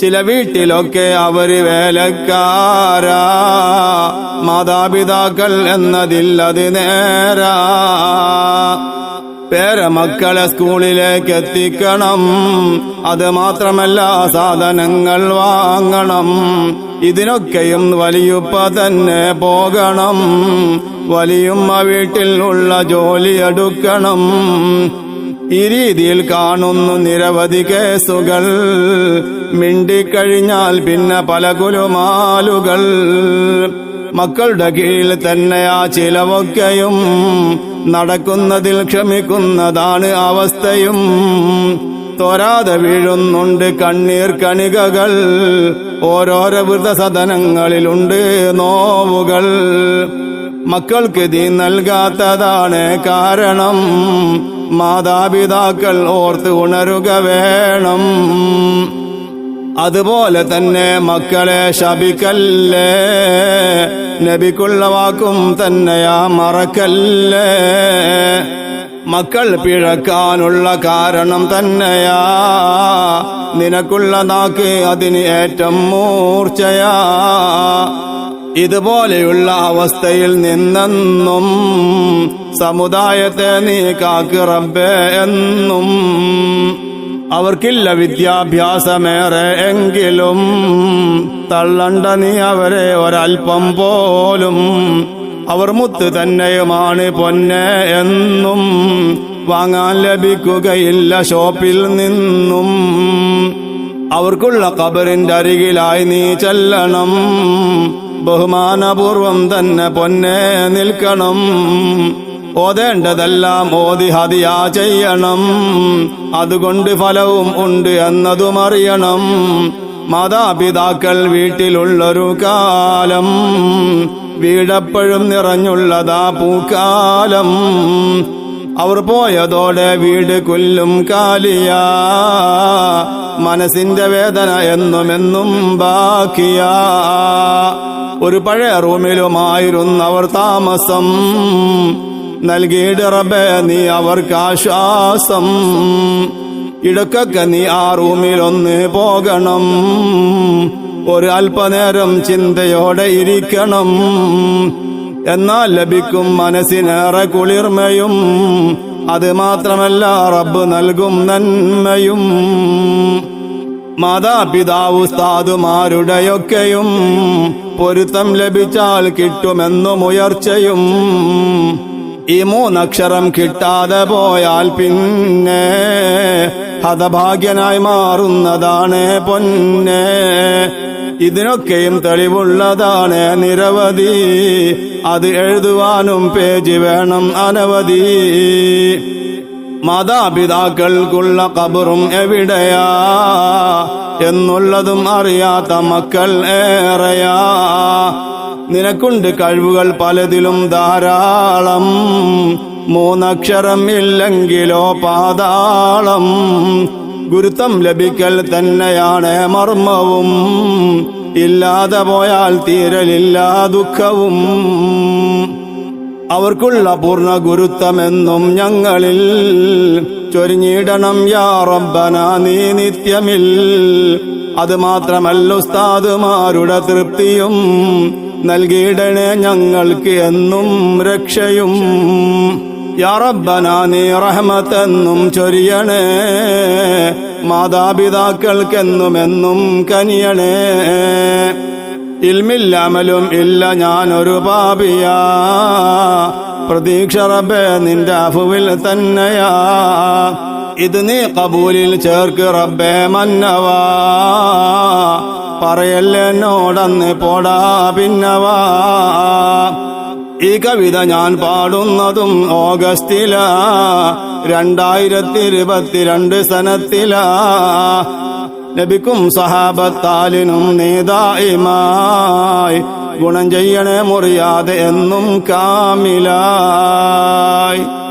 ചില വീട്ടിലൊക്കെ അവർ വേലക്കാരാ. മാതാപിതാക്കൾ എന്നതില്ലത് നേരാ. പേരമക്കളെ സ്കൂളിലേക്ക് എത്തിക്കണം. അത് മാത്രമല്ല സാധനങ്ങൾ വാങ്ങണം. ഇതിനൊക്കെയും വലിയുപ്പ തന്നെ പോകണം. വലിയുമ്മ വീട്ടിൽ ഉള്ള ജോലി എടുക്കണം. ഈ രീതിയിൽ കാണുന്നു നിരവധി കേസുകൾ. മിണ്ടിക്കഴിഞ്ഞാൽ പിന്നെ പല കുലുമാലുകൾ. മക്കളുടെ കീഴിൽ തന്നെ ആ ചിലവൊക്കെയും. നടക്കുന്നതിൽ ക്ഷമിക്കുന്നതാണ് അവസ്ഥയും. തോരാതെ വീഴുന്നുണ്ട് കണ്ണീർ കണികകൾ. ഓരോരോ വൃതസദനങ്ങളിലുണ്ട് നോവുകൾ. മക്കൾക്ക് ദീ നൽകാത്തതാണ് കാരണം. മാതാപിതാക്കൾ ഓർത്ത് ഉണരുക വേണം. അതുപോലെ തന്നെ മക്കളെ ശപിക്കല്ലേ? നബിക്കുള്ള വാക്കും തന്നെയാ മറക്കല്ലേ? മക്കൾ പിഴക്കാനുള്ള കാരണം തന്നെയാ. നിനക്കുള്ള നാക്ക് അതിന് ഏറ്റം മൂർച്ചയാ. ഇതുപോലെയുള്ള അവസ്ഥയിൽ നിന്നെന്നും സമുദായത്തെ നീ കാക്ക് റബ്ബേ എന്നും. അവർക്കില്ല വിദ്യാഭ്യാസമേറെ എങ്കിലും തള്ളണ്ട നീ അവരെ ഒരൽപ്പം പോലും. അവർ മുത്ത് തന്നെയുമാണ് പൊന്നെ എന്നും വാങ്ങാൻ ലഭിക്കുകയില്ല ഷോപ്പിൽ നിന്നും. അവർക്കുള്ള കബറിന്റെ അരികിലായി നീ ചെല്ലണം. ബഹുമാനപൂർവം തന്നെ പൊന്നെ നിൽക്കണം. ഓതേണ്ടതെല്ലാം ഓതി ഹതിയാ ചെയ്യണം. അതുകൊണ്ട് ഫലവും ഉണ്ട് എന്നതും അറിയണം മാതാപിതാക്കൾ വീട്ടിലുള്ളൊരു കാലം വീടപ്പോഴും നിറഞ്ഞുള്ളതാ പൂക്കാലം. അവർ പോയതോടെ വീട് കൊല്ലും കാലിയ മനസ്സിന്റെ വേദന എന്നുമെന്നും ബാക്കിയാ. ഒരു പഴയ റൂമിലുമായിരുന്നവർ താമസം. നൽകിയിട റബ്ബേ നീ അവർക്ക് ആശ്വാസം. ഇടക്കൊക്കെ നീ ആ റൂമിലൊന്ന് പോകണം. ഒരു അല്പനേരം ചിന്തയോടെ ഇരിക്കണം. എന്നാൽ ലഭിക്കും മനസ്സിനേറെ കുളിർമയും. അത് മാത്രമല്ല റബ്ബ് നൽകും നന്മയും. മാതാപിതാവ് ഉസ്താദുമാരുടെയൊക്കെയും പൊരുത്തം ലഭിച്ചാൽ കിട്ടുമെന്നും ഉയർച്ചയും. ഈ മൂന്നക്ഷരം കിട്ടാതെ പോയാൽ പിന്നെ ഹതഭാഗ്യനായി മാറുന്നതാണ് പൊന്നെ. ഇതിനൊക്കെയും തെളിവുള്ളതാണ് നിരവധി. അത് എഴുതുവാനും പേജ് വേണം അനവധി. മാതാപിതാക്കൾക്കുള്ള കബറും എവിടെയാ? എന്നുള്ളതും അറിയാത്ത മക്കൾ ഏറെയാ. നിനക്കുണ്ട് കഴിവുകൾ പലതിലും ധാരാളം. മൂന്നക്ഷരം ഇല്ലെങ്കിലോ പാതാളം. ഗുരുത്വം ലഭിക്കൽ തന്നെയാണ് മർമ്മവും. ഇല്ലാതെ പോയാൽ തീരലില്ല ദുഃഖവും. അവർക്കുള്ള പൂർണ ഗുരുത്വമെന്നും ഞങ്ങളിൽ ചൊരിഞ്ഞിടണം യാ നീ നിത്യമിൽ. അത് മാത്രമല്ല ഉസ്താദുമാരുടെ തൃപ്തിയും നൽകിയിടണേ ഞങ്ങൾക്ക് എന്നും രക്ഷയും. യാ റബ്ബന നീ റഹ്മത്തെന്നും ചൊരിയണേ. മാതാപിതാക്കൾക്കെന്നുമെന്നും കനിയണേ. ഇൽമില്ലാമലും ഇല്ല ഞാനൊരു പാപിയാ. പ്രതീക്ഷ റബ്ബേ നിന്റെ അഫുവിൽ തന്നെയാ. ഇത് നീ കബൂലിൽ ചേർക്ക് റബ്ബേ മന്നവാ. പറയല്ലേ എന്നോടന്ന് പോടാ പിന്നവാ. ഈ കവിത ഞാൻ പാടുന്നതും ഓഗസ്റ്റിലാ. രണ്ടായിരത്തി ഇരുപത്തിരണ്ട് സനത്തിലാ. നബിക്കും സഹാബത്താലിനും നേതായിമായി. ഗുണം ചെയ്യണേ മുറിയാതെ എന്നും കാമിലായി.